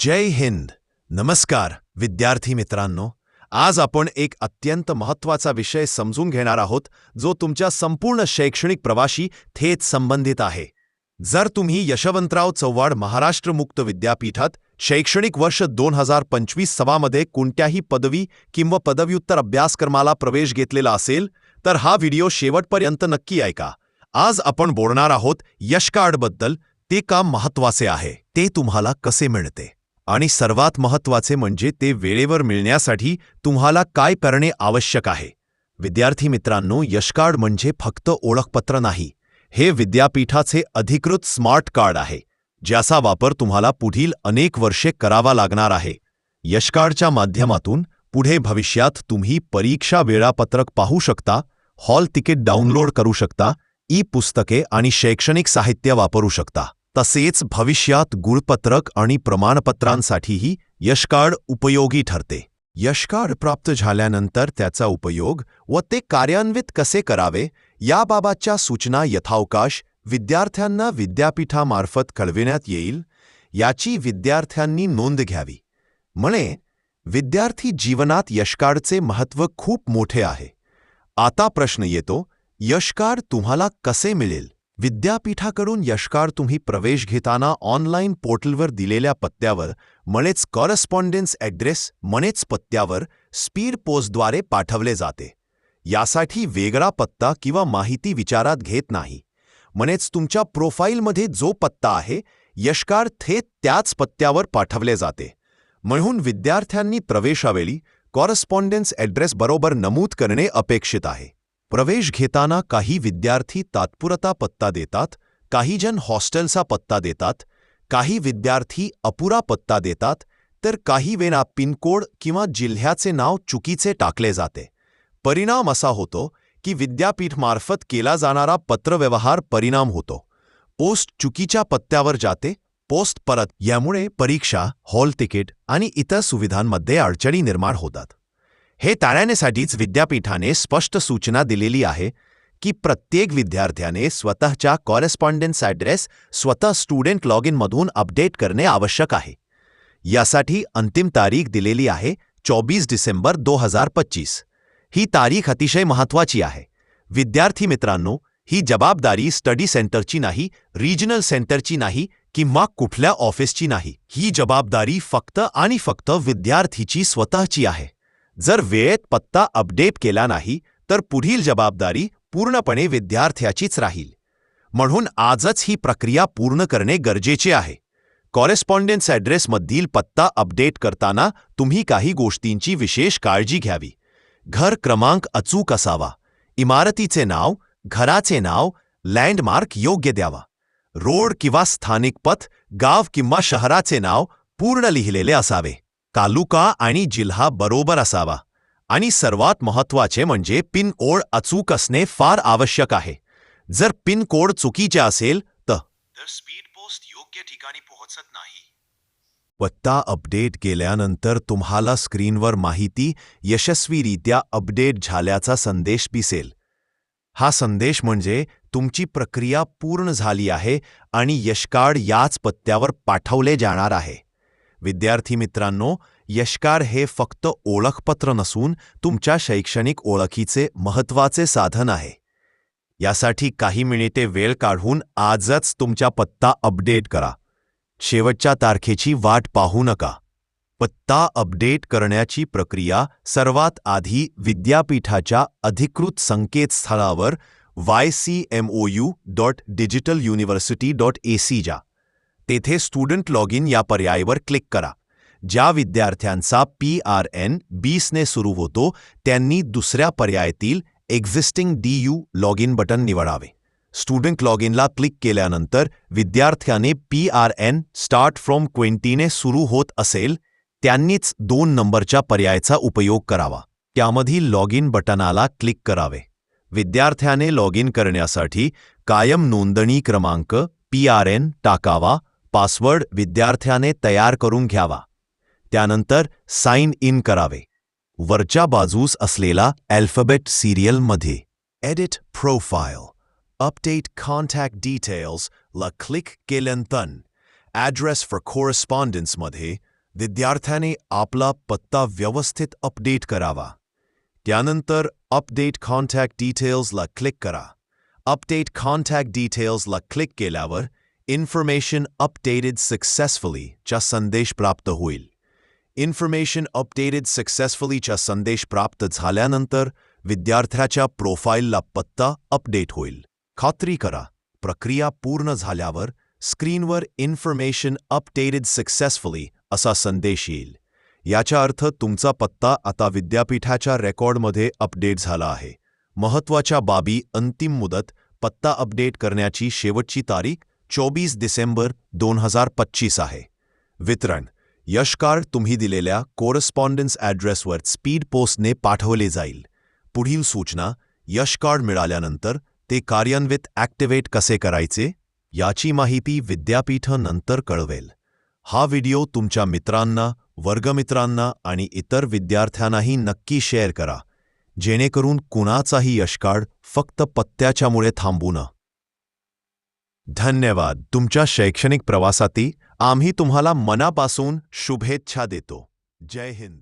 जय हिंद. नमस्कार विद्यार्थी मित्रांनो. आज आपण एक अत्यंत महत्त्वाचा विषय समजून घेणार आहोत जो तुमच्या संपूर्ण शैक्षणिक प्रवाशी थेट संबंधित आहे. जर तुम्ही यशवंतराव चव्हाण महाराष्ट्र मुक्त विद्यापीठात शैक्षणिक वर्ष दोन हजार पंचवीस सवामध्ये कोणत्याही पदवी किंवा पदव्युत्तर अभ्यासक्रमाला प्रवेश घेतलेला असेल तर हा व्हिडिओ शेवटपर्यंत नक्की ऐका. आज आपण बोलणार आहोत यशकार्डबद्दल ते काम महत्त्वाचे आहे ते तुम्हाला कसे मिळते? आणि सर्वात महत्त्वाचे म्हणजे ते वेळेवर मिळण्यासाठी तुम्हाला काय करणे आवश्यक आहे. विद्यार्थी मित्रांनो यशकार्ड म्हणजे फक्त ओळखपत्र नाही. हे विद्यापीठाचे अधिकृत स्मार्ट कार्ड आहे ज्याचा वापर तुम्हाला पुढील अनेक वर्षे करावा लागणार आहे. यशकार्डच्या माध्यमातून पुढे भविष्यात तुम्ही परीक्षा वेळापत्रक पाहू शकता हॉल तिकीट डाउनलोड करू शकता ई पुस्तके आणि शैक्षणिक साहित्य वापरू शकता. तसेच भविष्यात गुणपत्रक आणि प्रमाणपत्रांसाठीही यशकार्ड उपयोगी ठरते. यशकार्ड प्राप्त झाल्यानंतर त्याचा उपयोग व ते कार्यान्वित कसे करावे याबाबतच्या सूचना यथावकाश विद्यार्थ्यांना विद्यापीठामार्फत कळविण्यात येईल याची विद्यार्थ्यांनी नोंद घ्यावी. म्हणे विद्यार्थी जीवनात यशकार्डचे महत्त्व खूप मोठे आहे. आता प्रश्न येतो यशकार्ड तुम्हाला कसे मिळेल? विद्यापीठाकडून यशकार तुम्ही प्रवेश घेताना ऑनलाईन पोर्टलवर दिलेल्या पत्त्यावर म्हणेच कॉरस्पॉन्डन्स ॲड्रेस म्हणेच पत्त्यावर स्पीड पोस्टद्वारे पाठवले जाते. यासाठी वेगळा पत्ता किंवा माहिती विचारात घेत नाही. म्हणेच तुमच्या प्रोफाईलमध्ये जो पत्ता आहे यशकार थेट त्याच पत्त्यावर पाठवले जाते. म्हणून विद्यार्थ्यांनी प्रवेशावेळी कॉरस्पॉन्डन्स ॲड्रेस बरोबर नमूद करणे अपेक्षित आहे. प्रवेश घेताना काही विद्यार्थी तात्पुरता पत्ता देतात काही जण हॉस्टेलचा पत्ता देतात काही विद्यार्थी अपुरा पत्ता देतात तर काही वेळा पिनकोड किंवा जिल्ह्याचे नाव चुकीचे टाकले जाते. परिणाम असा होतो की विद्यापीठमार्फत केला जाणारा पत्रव्यवहार परिणाम होतो. पोस्ट चुकीच्या पत्त्यावर जाते पोस्ट परत यामुळे परीक्षा हॉल तिकीट आणि इतर सुविधांमध्ये अडचणी निर्माण होतात. हे टाळण्यासाठीच विद्यापीठाने स्पष्ट सूचना दिलेली आहे की प्रत्येक विद्यार्थ्याने स्वतःच्या कॉरेस्पॉन्डन्स ॲड्रेस स्वतः स्टुडंट लॉग इनमधून अपडेट करणे आवश्यक आहे. यासाठी अंतिम तारीख दिलेली आहे चोवीस डिसेंबर दो हजार पच्चीस. ही तारीख अतिशय महत्त्वाची आहे. विद्यार्थी मित्रांनो ही जबाबदारी स्टडी सेंटरची नाही रिजनल सेंटरची नाही किंवा कुठल्या ऑफिसची नाही. ही जबाबदारी फक्त आणि फक्त विद्यार्थीची स्वतःची आहे. जर वेळेत पत्ता अपडेट केला नाही तर पुढील जबाबदारी पूर्णपणे विद्यार्थ्याचीच राहील. म्हणून आजच ही प्रक्रिया पूर्ण करणे गरजेचे आहे. कॉरेस्पॉन्डन्स ॲड्रेसमधील पत्ता अपडेट करताना तुम्ही काही गोष्टींची विशेष काळजी घ्यावी. घर क्रमांक अचूक असावा. इमारतीचे नाव घराचे नाव लँडमार्क योग्य द्यावा. रोड किंवा स्थानिक पथ गाव किंवा शहराचे नाव पूर्ण लिहिलेले असावे. तालुका आणि जिल्हा बरोबर असावा. आणि सर्वात महत्त्वाचे म्हणजे पिन कोड अचूक असणे फार आवश्यक आहे. जर पिन कोड चुकीचे असेल तर स्पीड पोस्ट योग्य ठिकाणी पोहोचत नाही. पत्ता अपडेट केल्यानंतर तुम्हाला स्क्रीनवर माहिती यशस्वीरित्या अपडेट झाल्याचा संदेश दिसेल. हा संदेश म्हणजे तुमची प्रक्रिया पूर्ण झाली आहे आणि यशकार्ड याच पत्त्यावर पाठवले जाणार आहे. विद्यार्थी मित्रांनो यशकार हे फक्त ओळखपत्र नसून तुमच्या शैक्षणिक ओळखीचे महत्त्वाचे साधन आहे. यासाठी काही मिनिटे वेळ काढून आजच तुमचा पत्ता अपडेट करा. शेवटच्या तारखेची वाट पाहू नका. पत्ता अपडेट करण्याची प्रक्रिया सर्वात आधी विद्यापीठाच्या अधिकृत संकेतस्थळावर Y C M O U dot digital university dot A C जा तेथे स्टुडंट लॉग इन या पर्यायावर क्लिक करा. ज्या विद्यार्थ्यांचा पी आर एन बीसने सुरू होतो त्यांनी दुसऱ्या पर्यायातील existing D U log in button निवडावे. स्टुडंट लॉग इनला क्लिक केल्यानंतर विद्यार्थ्याने P R N start from क्वेंटीने सुरू होत असेल त्यांनीच दोन नंबरच्या पर्यायाचा उपयोग करावा. त्यामधील लॉग इन बटनाला क्लिक करावे. विद्यार्थ्याने लॉग इन करण्यासाठी कायम नोंदणी क्रमांक पी आर एन टाकावा. पासवर्ड विद्यार्थ्याने तयार करून घ्यावा. त्यानंतर साइन इन करावे. वरच्या बाजूस असलेला alphabet सिरियलमध्ये edit profile update contact details ला क्लिक केल्यानंतर ॲड्रेस फॉर कोरस्पॉन्डन्समध्ये विद्यार्थ्याने आपला पत्ता व्यवस्थित अपडेट करावा. त्यानंतर अपडेट कॉन्टॅक्ट डिटेल्सला क्लिक करा. अपडेट कॉन्टॅक्ट डिटेल्सला क्लिक केल्यावर इन्फॉर्मेशन अपडेटेड सक्सेसफुली चा संदेश प्राप्त होईल इन्फॉर्मेशन अपडेटेड सक्सेसफुलीचा संदेश प्राप्त झाल्यानंतर विद्यार्थ्याच्या प्रोफाईलला पत्ता अपडेट होईल. खात्री करा प्रक्रिया पूर्ण झाल्यावर स्क्रीनवर इन्फॉर्मेशन अपडेटेड सक्सेसफुली असा संदेश येईल. याचा अर्थ तुमचा पत्ता आता विद्यापीठाच्या रेकॉर्डमध्ये अपडेट झाला आहे. महत्त्वाच्या बाबी अंतिम मुदत पत्ता अपडेट करण्याची शेवटची तारीख चोवीस डिसेंबर दोन हजार पच्चीस आहे. वितरण यशकार तुम्ही दिलेल्या कोरस्पॉन्डन्स ॲड्रेसवर स्पीड पोस्टने पाठवले जाईल. पुढील सूचना यशकार्ड मिळाल्यानंतर ते कार्यान्वित ॲक्टिव्हेट कसे करायचे याची माहिती विद्यापीठ नंतर कळवेल. हा व्हिडिओ तुमच्या मित्रांना वर्गमित्रांना आणि इतर विद्यार्थ्यांनाही नक्की शेअर करा. जेणेकरून कुणाचाही यशकार्ड फक्त पत्त्याच्यामुळे थांबू न. धन्यवाद. तुमच्या शैक्षणिक प्रवासाती आम्ही तुम्हाला मनापासून शुभेच्छा देतो. जय हिंद.